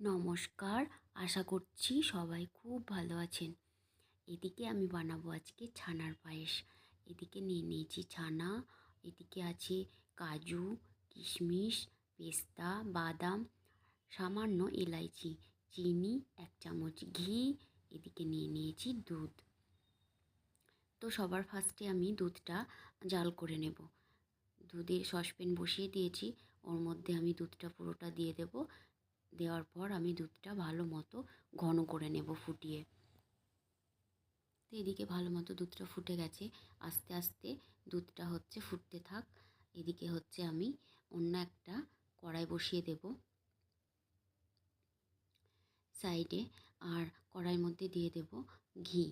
নমস্কার, আশা করছি সবাই খুব ভালো আছেন। এদিকে আমি বানাবো আজকে ছানার পায়েস। এদিকে নিয়ে নিয়েছি ছানা, এদিকে আছে কাজু, কিশমিশ, পেস্তা, বাদাম, সামান্য এলাইচি, চিনি, এক চামচ ঘি, এদিকে নিয়ে নিয়েছি দুধ। তো সবার ফার্স্টে আমি দুধটা জাল করে নেব। দুধে সসপ্যান বসিয়ে দিয়েছি, ওর মধ্যে আমি দুধটা পুরোটা দিয়ে দেব। দেওয়ার পর আমি দুধটা ভালো মতো ঘন করে নেব ফুটিয়ে। তো এদিকে ভালো মতো দুধটা ফুটে গেছে। আস্তে আস্তে দুধটা হচ্ছে ফুটতে থাক। এদিকে হচ্ছে আমি অন্য একটা কড়াই বসিয়ে দেব। সাইডে আর কড়াইয়ের মধ্যে দিয়ে দেব ঘি।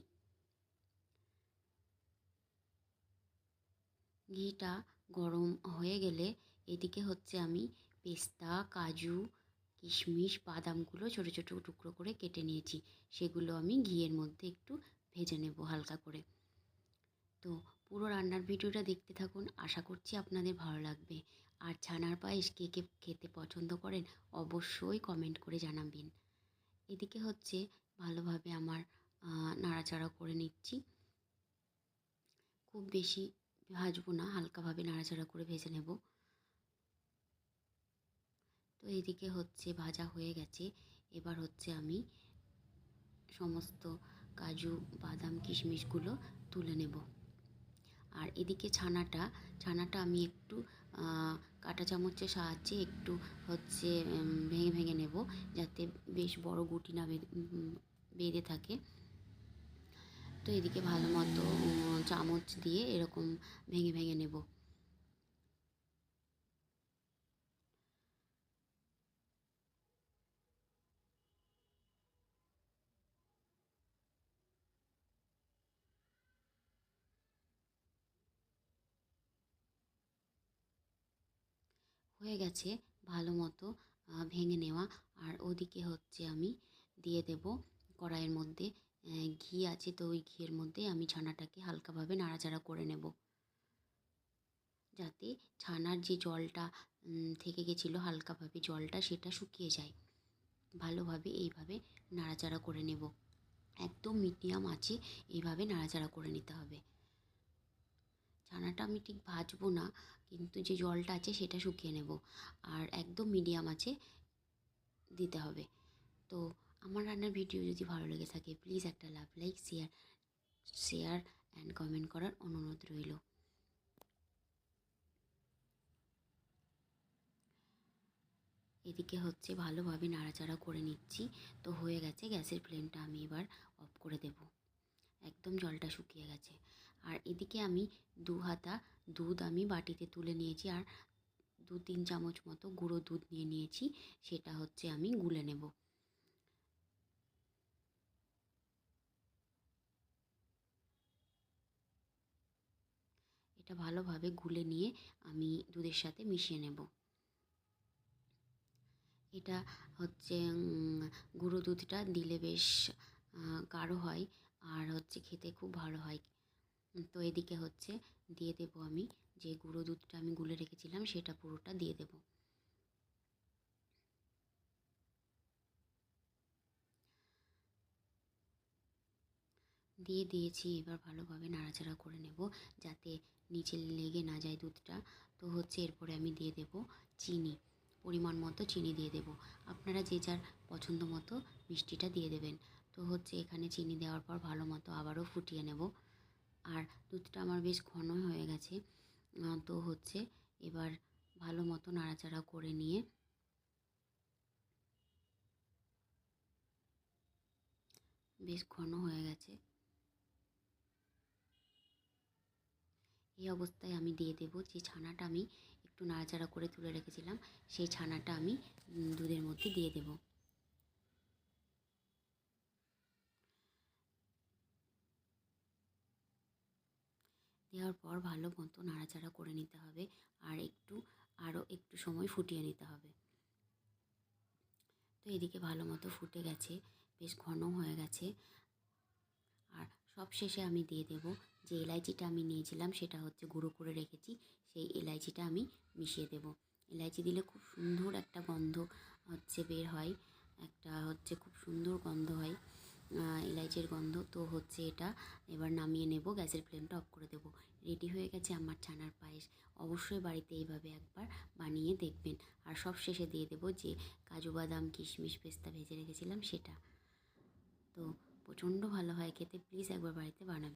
ঘিটা গরম হয়ে গেলে এদিকে হচ্ছে আমি পেস্তা, কাজু কিশমিশ, বাদামগুলো ছোটো ছোটো টুকরো করে কেটে নিয়েছি। সেগুলো আমি ঘিয়ের মধ্যে একটু ভেজে নেব হালকা করে। তো পুরো রান্নার ভিডিওটা দেখতে থাকুন, আশা করছি আপনাদের ভালো লাগবে। আর ছানার পায়েস কে কে খেতে পছন্দ করেন অবশ্যই কমেন্ট করে জানাবেন। এদিকে হচ্ছে ভালোভাবে আমার নাড়াচাড়া করে নিচ্ছি। খুব বেশি ভাজবো না, হালকাভাবে নাড়াচাড়া করে ভেজে নেব। তো এদিকে হচ্ছে ভাজা হয়ে গেছে। এবার হচ্ছে আমি সমস্ত কাজু, বাদাম, কিশমিশগুলো তুলে নেব। আর এদিকে ছানাটা ছানাটা আমি একটু কাঁটা চামচের সাহায্যে একটু হচ্ছে ভেঙে ভেঙে নেব যাতে বেশ বড় গুটি না বেঁধে থাকে। তো এদিকে ভালো মতো চামচ দিয়ে এরকম ভেঙে ভেঙে নেব। হয়ে গেছে ভালো মতো ভেঙে নেওয়া। আর ওদিকে হচ্ছে আমি দিয়ে দেব কড়াইয়ের মধ্যে ঘি আছে তো ওই ঘিয়ের মধ্যে আমি ছানাটাকে হালকাভাবে নাড়াচাড়া করে নেব। যাতে ছানার যে জলটা থেকে গেছিল হালকাভাবে জলটা সেটা শুকিয়ে যায়। ভালোভাবে এইভাবে নাড়াচাড়া করে নেব। একদম মিডিয়াম আছে, এইভাবে নাড়াচাড়া করে নিতে হবে। ছানাটা আমি ঠিক ভাজবো না কিন্তু যে জলটা আছে সেটা শুকিয়ে নেব। আর একদম মিডিয়াম আছে, দিতে হবে। তো আমার রান্নার ভিডিও যদি ভালো লেগে থাকে প্লিজ একটা love like share share and comment করার অনুরোধ রইল। এদিকে হচ্ছে ভালোভাবে নাড়াচাড়া করে নিচ্ছি। তো হয়ে গেছে, গ্যাসের ফ্লেমটা আমি এবার অফ করে দেব। একদম জলটা শুকিয়ে গেছে। আর এদিকে আমি দু হাতা দুধ আমি বাটিতে তুলে নিয়েছি আর দু তিন চামচ মতো গুঁড়ো দুধ নিয়ে নিয়েছি, সেটা হচ্ছে আমি গুলে নেব। এটা ভালোভাবে গুলে নিয়ে আমি দুধের সাথে মিশিয়ে নেব। এটা হচ্ছে গুঁড়ো দুধটা দিলে বেশ গাঢ় হয় আর হচ্ছে খেতে খুব ভালো হয়। তো এদিকে হচ্ছে দিয়ে দেব আমি যে গুঁড়ো দুধটা আমি গুলে রেখেছিলাম, সেটা পুরোটা দিয়ে দেব। দিয়ে দিয়েছি, এবার ভালোভাবে নাড়াচাড়া করে নেব যাতে নিচে লেগে না যায় দুধটা। তো হচ্ছে এরপরে আমি দিয়ে দেব চিনি, পরিমাণ মতো চিনি দিয়ে দেব। আপনারা যে যার পছন্দ মতো মিষ্টিটা দিয়ে দেবেন। তো হচ্ছে এখানে চিনি দেওয়ার পর ভালো মতো আবারও ফুটিয়ে নেব। আর দুধটা আমার বেশ ঘন হয়ে গেছে। তো হচ্ছে এবার ভালো মতো নাড়াচাড়া করে নিয়ে বেশ ঘন হয়ে গেছে। এই অবস্থায় আমি দিয়ে দেব যে ছানাটা আমি একটু নাড়াচাড়া করে তুলে রেখেছিলাম, সেই ছানাটা আমি দুধের মধ্যে দিয়ে দেব। দেওয়ার পর ভালো মতো নাড়াচাড়া করে নিতে হবে আর একটু, আরও একটু সময় ফুটিয়ে নিতে হবে। তো এদিকে ভালো মতো ফুটে গেছে, বেশ ঘন হয়ে গেছে। আর সব শেষে আমি দিয়ে দেব যে এলাইচিটা আমি নিয়েছিলাম সেটা হচ্ছে গুঁড়ো করে রেখেছি, সেই এলাইচিটা আমি মিশিয়ে দেব। এলাইচি দিলে খুব সুন্দর একটা গন্ধ হচ্ছে বের হয়, একটা হচ্ছে খুব সুন্দর গন্ধ হয়। এলাইচের গন্ধ। তো হচ্ছে এটা। এবার নামিয়ে নেব, গ্যাসের ফ্লেমটা অফ করে দেব। রেডি হয়ে গেছে আমার ছানার পায়েস। অবশ্যই বাড়িতে এইভাবে একবার বানিয়ে দেখবেন। আর সব শেষে দিয়ে দেব যে কাজু বাদাম, কিশমিশ পেস্তা ভেজে রেখেছিলাম সেটা। তো প্রচণ্ড ভালো হয় খেতে। প্লিজ একবার বাড়িতে বানাবেন।